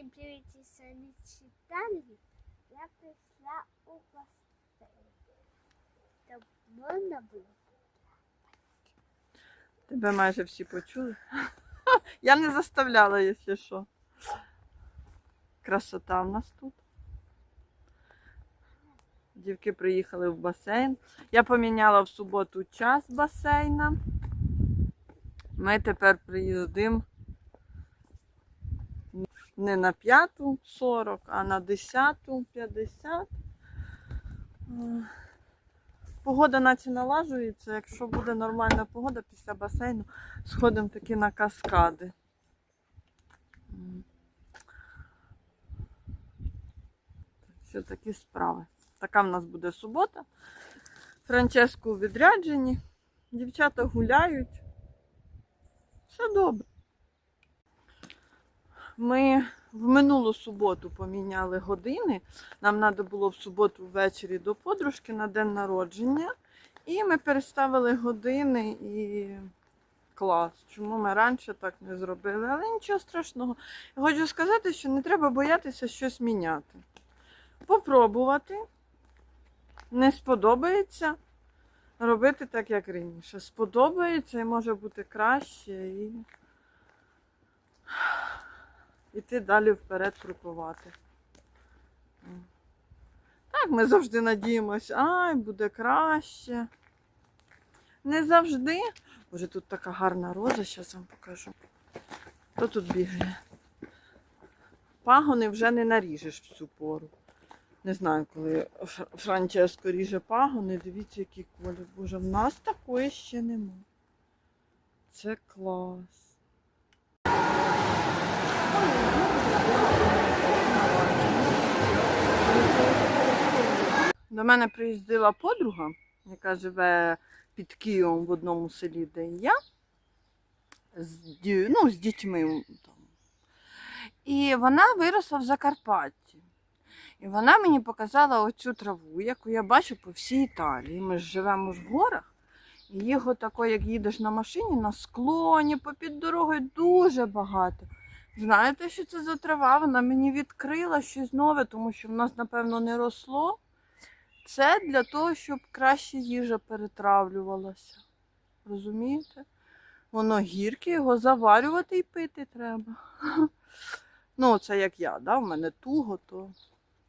Всім привіт, і самі читали. Я прийшла у басейн. Там можна було? Тебе майже всі почули. Я не заставляла, якщо що. Красота в нас тут. Дівки приїхали в басейн. Я поміняла в суботу час басейна. Ми тепер приїздимо не на 5.40, а на 10.50. Е, Погода наче налажується. Якщо буде нормальна погода після басейну, сходимо таки на каскади. Що такі справи. Така в нас буде субота. Франческо у відрядженні. Дівчата гуляють. Все добре. Ми в минулу суботу поміняли години. Нам треба було в суботу ввечері до подружки на день народження. І ми переставили години і клас. Чому ми раніше так не зробили? Але нічого страшного. Хочу сказати, що не треба боятися щось міняти. Попробувати. Не сподобається робити так, як раніше. Сподобається і може бути краще. І іти далі вперед крокувати. Так, ми завжди надіємося, ай, буде краще. Не завжди. Боже, тут така гарна роза, зараз вам покажу. Хто тут бігає? Пагони вже не наріжеш в цю пору. Не знаю, коли Франческо ріже пагони, дивіться, який колір. Боже, в нас такої ще нема. Це клас. До мене приїздила подруга, яка живе під Києвом в одному селі, де я, з, ну, з дітьми. Там. І вона виросла в Закарпатті. І вона мені показала оцю траву, яку я бачу по всій Італії. Ми ж живемо в горах. І їх отако, як їдеш на машині, на склоні, попід дорогою дуже багато. Знаєте, що це за трава? Вона мені відкрила щось нове, тому що в нас, напевно, не росло. Це для того, щоб краще їжа перетравлювалася. Розумієте? Воно гірке, його заварювати і пити треба. Ну, це як я, да? в мене туго, то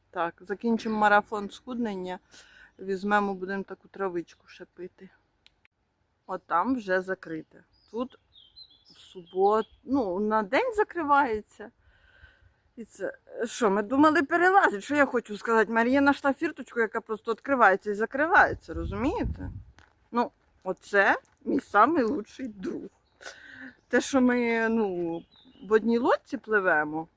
так, закінчимо марафон схуднення, візьмемо, будемо таку травичку ще пити. От там вже закрите. Тут в суботу, ну, на день закривається. І це що, ми думали перелазити? Що я хочу сказати? Марія знайшла фірточку, яка просто відкривається і закривається, розумієте? Ну, оце мій лучший друг. Те, що ми ну, в одній лодці пливемо,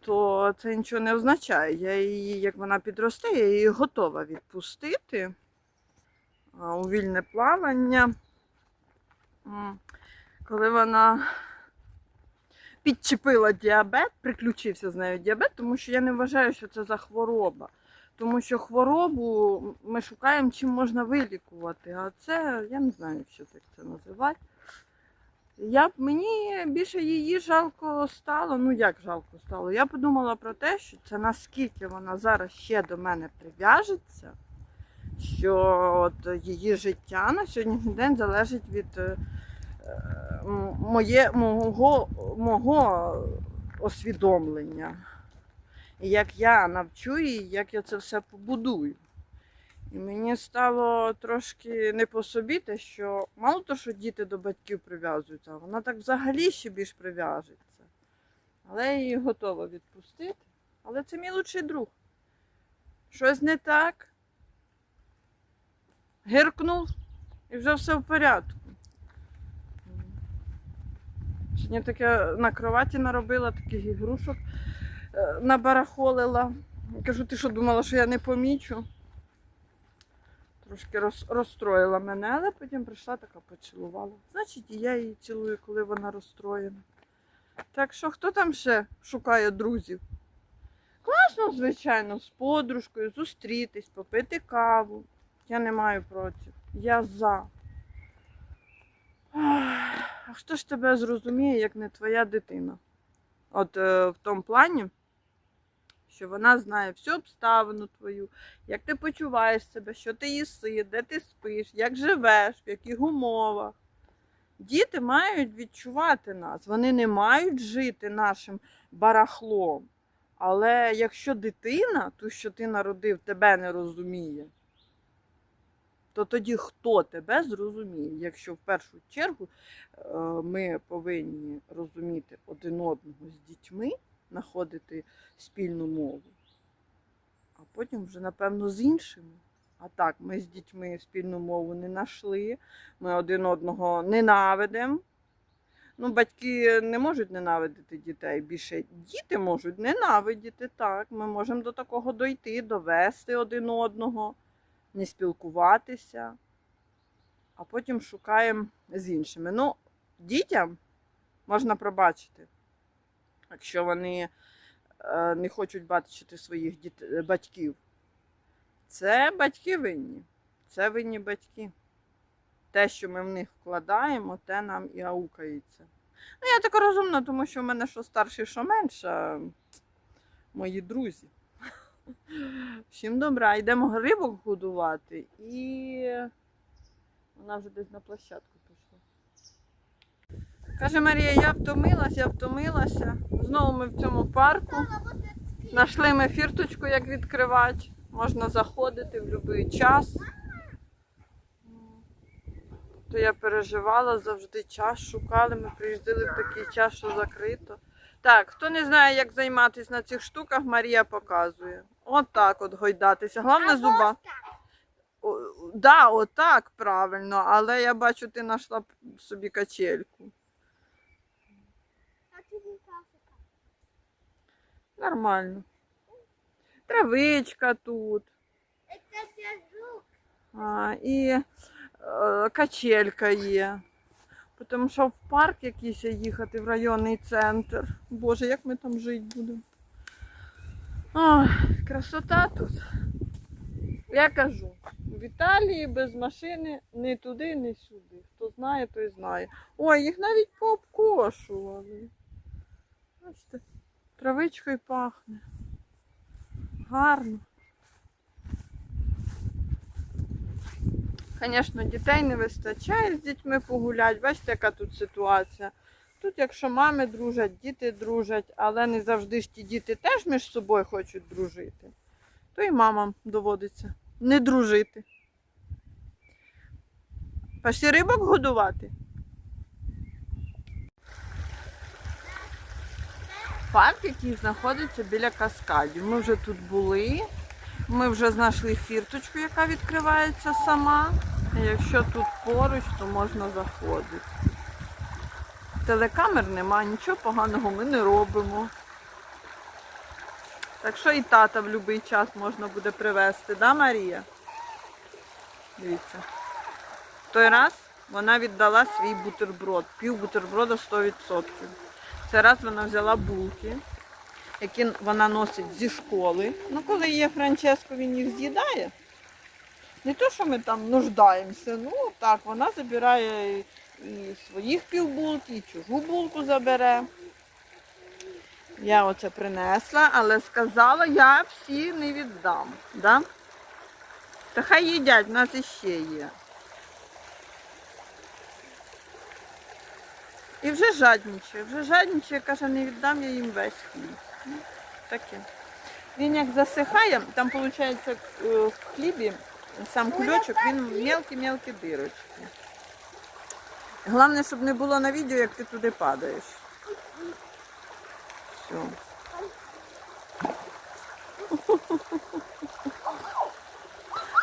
то це нічого не означає. Я її, як вона підросте, я її готова відпустити у вільне плавання. Коли вона підчепила діабет, приключився з нею діабет, тому що я не вважаю, що це за хвороба. Тому що хворобу ми шукаємо, чим можна вилікувати. А це я не знаю, що так це називати. Я мені більше її жалко стало. Ну як жалко стало? Я подумала про те, що це наскільки вона зараз ще до мене прив'яжеться, що от її життя на сьогоднішній день залежить від е, моє, мого, мого освідомлення. Як я навчу її, як я це все побудую. І мені стало трошки не по собі те, що мало того, що діти до батьків прив'язуються, а вона так взагалі ще більш прив'яжеться. Але я її готова відпустити. Але це мій лучший друг. Щось не так. Гиркнув і вже все в порядку. Сьогодні таке на кроваті наробила, таких ігрушок е, набарахолила. Кажу, ти що думала, що я не помічу? Трошки роз, розстроїла мене, але потім прийшла така поцілувала. Значить, і я її цілую, коли вона розстроєна. Так що, хто там ще шукає друзів? Класно, звичайно, з подружкою зустрітись, попити каву. Я не маю проти. Я за. Хто ж тебе зрозуміє, як не твоя дитина? От е, в тому плані, що вона знає всю обставину твою, як ти почуваєш себе, що ти їси, де ти спиш, як живеш, в яких умовах. Діти мають відчувати нас, вони не мають жити нашим барахлом. Але якщо дитина, ту, що ти народив, тебе не розуміє, то тоді хто тебе зрозуміє? Якщо в першу чергу е, ми повинні розуміти один одного з дітьми, знаходити спільну мову, а потім вже, напевно, з іншими. А так, ми з дітьми спільну мову не знайшли, ми один одного ненавидимо. Ну, батьки не можуть ненавидити дітей. Більше діти можуть ненавидіти. Так, ми можемо до такого дойти, довести один одного, не спілкуватися, а потім шукаємо з іншими. Ну, дітям можна пробачити, якщо вони е, не хочуть бачити своїх діт- батьків. Це батьки винні. Це винні батьки. Те, що ми в них вкладаємо, те нам і аукається. Ну, я така розумна, тому що в мене що старший, що менше, мої друзі. Всім добра, йдемо рибок годувати і вона вже десь на площадку пішла. Каже Марія, я втомилась, я втомилася. Знову ми в цьому парку. Знайшли ми фірточку, як відкривати. Можна заходити в будь-який час. То я переживала завжди час, шукали. Ми приїздили в такий час, що закрито. Так, хто не знає, як займатися на цих штуках, Марія показує. Отак от гойдатися. Головне зуба. О, да, отак правильно, але я бачу, ти знайшла собі качельку. Нормально. Травичка тут. А, і е, качелька є. Тому що в парк якийсь їхати в районний центр. Боже, як ми там жити будемо? Ой, красота тут. Я кажу, в Італії без машини ні туди, ні сюди. Хто знає, той знає. Ой, їх навіть пообкошували. Бачите, травичкою пахне. Гарно. Звісно, дітей не вистачає з дітьми погуляти. Бачите, яка тут ситуація. Тут, якщо мами дружать, діти дружать, але не завжди ж ті діти теж між собою хочуть дружити, то і мамам доводиться не дружити. Пошли рибок годувати. Парк, який знаходиться біля каскадів. Ми вже тут були. Ми вже знайшли фірточку, яка відкривається сама. Якщо тут поруч, то можна заходити. Телекамер нема, нічого поганого ми не робимо. Так що і тата в будь-який час можна буде привезти, да, Марія? Дивіться. Той раз вона віддала свій бутерброд, пів бутерброда 100%. Цей раз вона взяла булки, які вона носить зі школи. Ну, коли є Франческо, він їх з'їдає. Не то, що ми там нуждаємося, ну так, вона забирає і своїх півбулки, і чужу булку забере. Я оце принесла, але сказала, я всі не віддам. Да? Та хай їдять, в нас іще є. І вже жадничає, вже жадничає, каже, не віддам я їм весь хліб. Ну, таке. Він як засихає, там виходить в хлібі сам кульочок, він мелкі-мелкі дирочки. Головне, щоб не було на відео, як ти туди падаєш. Все.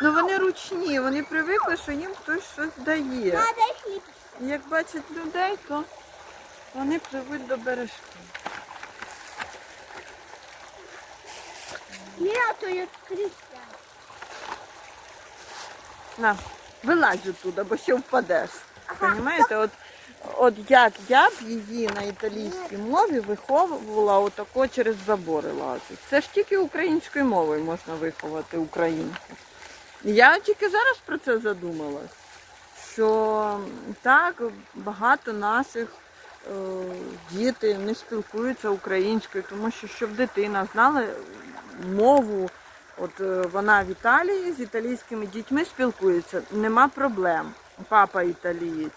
Ну вони ручні, вони привикли, що їм хтось щось дає. Як бачать людей, то вони пливуть до бережків. Ні, а то крістя. На, вилазь оттуда, бо ще впадеш. Понимаєте, от, от як я б її на італійській мові виховувала отако через забори лазить. Це ж тільки українською мовою можна виховати українку. Я тільки зараз про це задумалась, що так багато наших е, діти не спілкуються українською, тому що щоб дитина знала мову, от е, вона в Італії з італійськими дітьми спілкується, нема проблем. Папа італієць.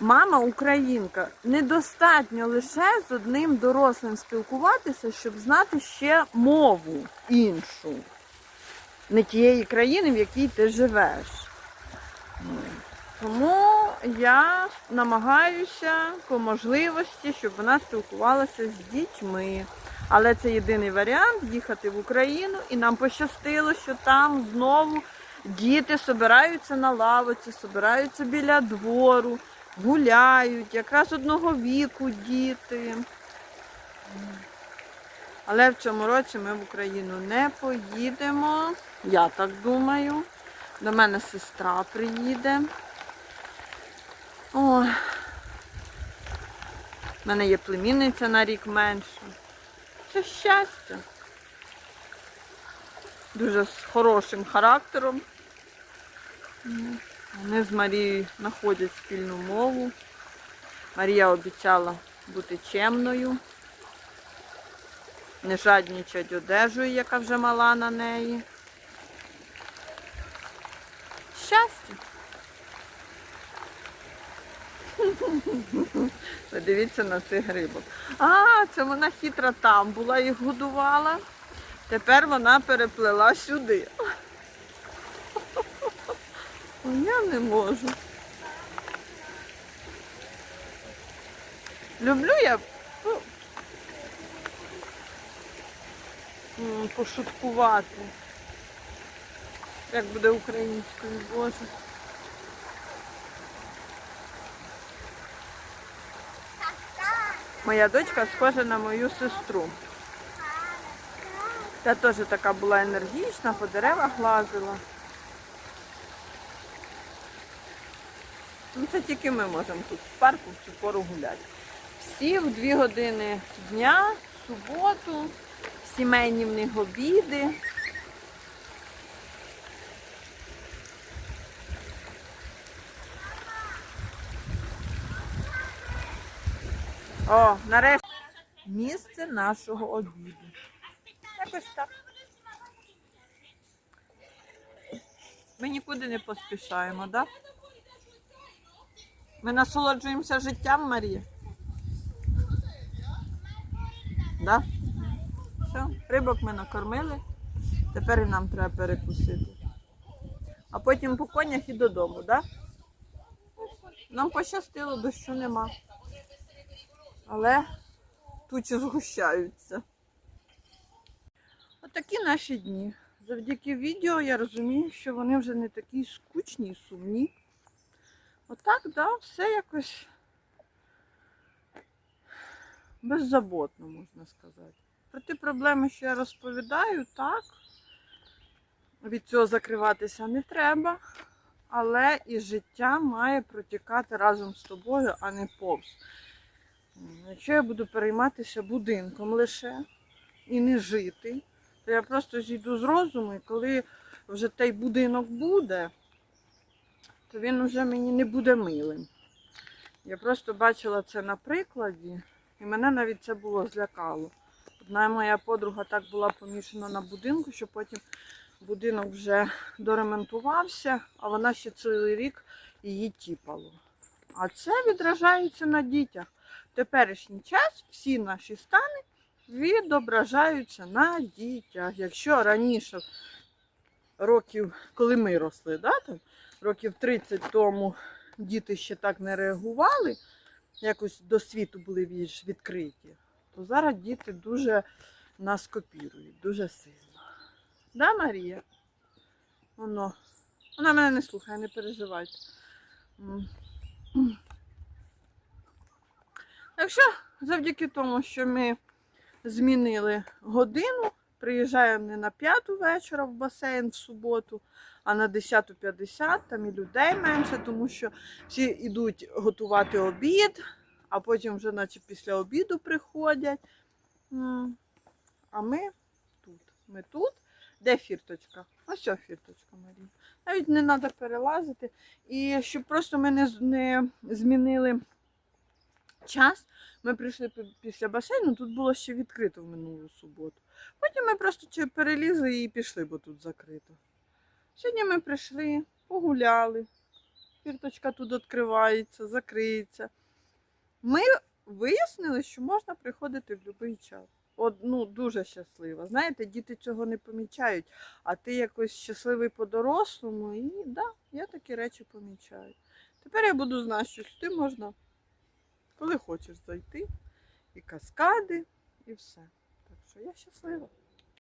Мама українка. Недостатньо лише з одним дорослим спілкуватися, щоб знати ще мову іншу, не тієї країни, в якій ти живеш. Тому я намагаюся по можливості, щоб вона спілкувалася з дітьми. Але це єдиний варіант їхати в Україну, і нам пощастило, що там знову діти собираються на лавиці, собираються біля двору, гуляють, якраз одного віку діти. Але в цьому році ми в Україну не поїдемо. Я так думаю. До мене сестра приїде. О, в мене є племінниця на рік менше. Це щастя. Дуже з хорошим характером. Вони з Марією знаходять спільну мову. Марія обіцяла бути чемною, не жаднічать одежею, яка вже мала на неї. Щастя. Подивіться на цих рибок. А, це вона хитра там була, їх годувала. Тепер вона переплила сюди. О, Я не можу. Люблю я ну, пошуткувати. Як буде українською, Боже. Моя дочка схожа на мою сестру. Та теж така була енергічна, по деревах лазила. Ну, це тільки ми можемо тут в парку в цю пору гуляти. Всі в дві години дня, в суботу, сімейні в них обіди. О, нарешті місце нашого обіду. Якось так. Ми нікуди не поспішаємо, так? Да? Ми насолоджуємося життям, Марія. Да? Все, рибок ми накормили. Тепер і нам треба перекусити. А потім по конях і додому, так? Да? Нам пощастило, дощу нема. Але тучі згущаються. Отакі наші дні. Завдяки відео я розумію, що вони вже не такі скучні і сумні. Отак, да, все якось беззаботно, можна сказати. Про ті проблеми, що я розповідаю, так. Від цього закриватися не треба. Але і життя має протікати разом з тобою, а не повз. Якщо я буду перейматися будинком лише і не жити, то я просто зійду з розуму, і коли вже той будинок буде, то він вже мені не буде милим. Я просто бачила це на прикладі, і мене навіть це було злякало. Одна моя подруга так була помішана на будинку, що потім будинок вже доремонтувався, а вона ще цілий рік її тіпало. А це відражається на дітях. Теперішній час всі наші стани відображаються на дітях. Якщо раніше років, коли ми росли, да, там, років 30 тому діти ще так не реагували, якось до світу були більш відкриті, то зараз діти дуже нас копірують, дуже сильно. Да, Марія? Воно. Вона мене не слухає, не переживайте. Якщо завдяки тому, що ми змінили годину, приїжджаємо не на п'яту вечора в басейн в суботу, а на 10.50, там і людей менше, тому що всі йдуть готувати обід, а потім вже наче після обіду приходять. А ми тут. Ми тут. Де фірточка? Ось о фірточка, Марія. Навіть не треба перелазити. І щоб просто ми не змінили час. Ми прийшли після басейну, тут було ще відкрито в минулу суботу. Потім ми просто перелізли і пішли, бо тут закрито. Сьогодні ми прийшли, погуляли. Фірточка тут відкривається, закриється. Ми вияснили, що можна приходити в будь-який час. От, ну, дуже щаслива. Знаєте, діти цього не помічають, а ти якось щасливий по-дорослому, і да, я такі речі помічаю. Тепер я буду знати, що сюди можна, коли хочеш зайти, і каскади, і все. Так що я щаслива.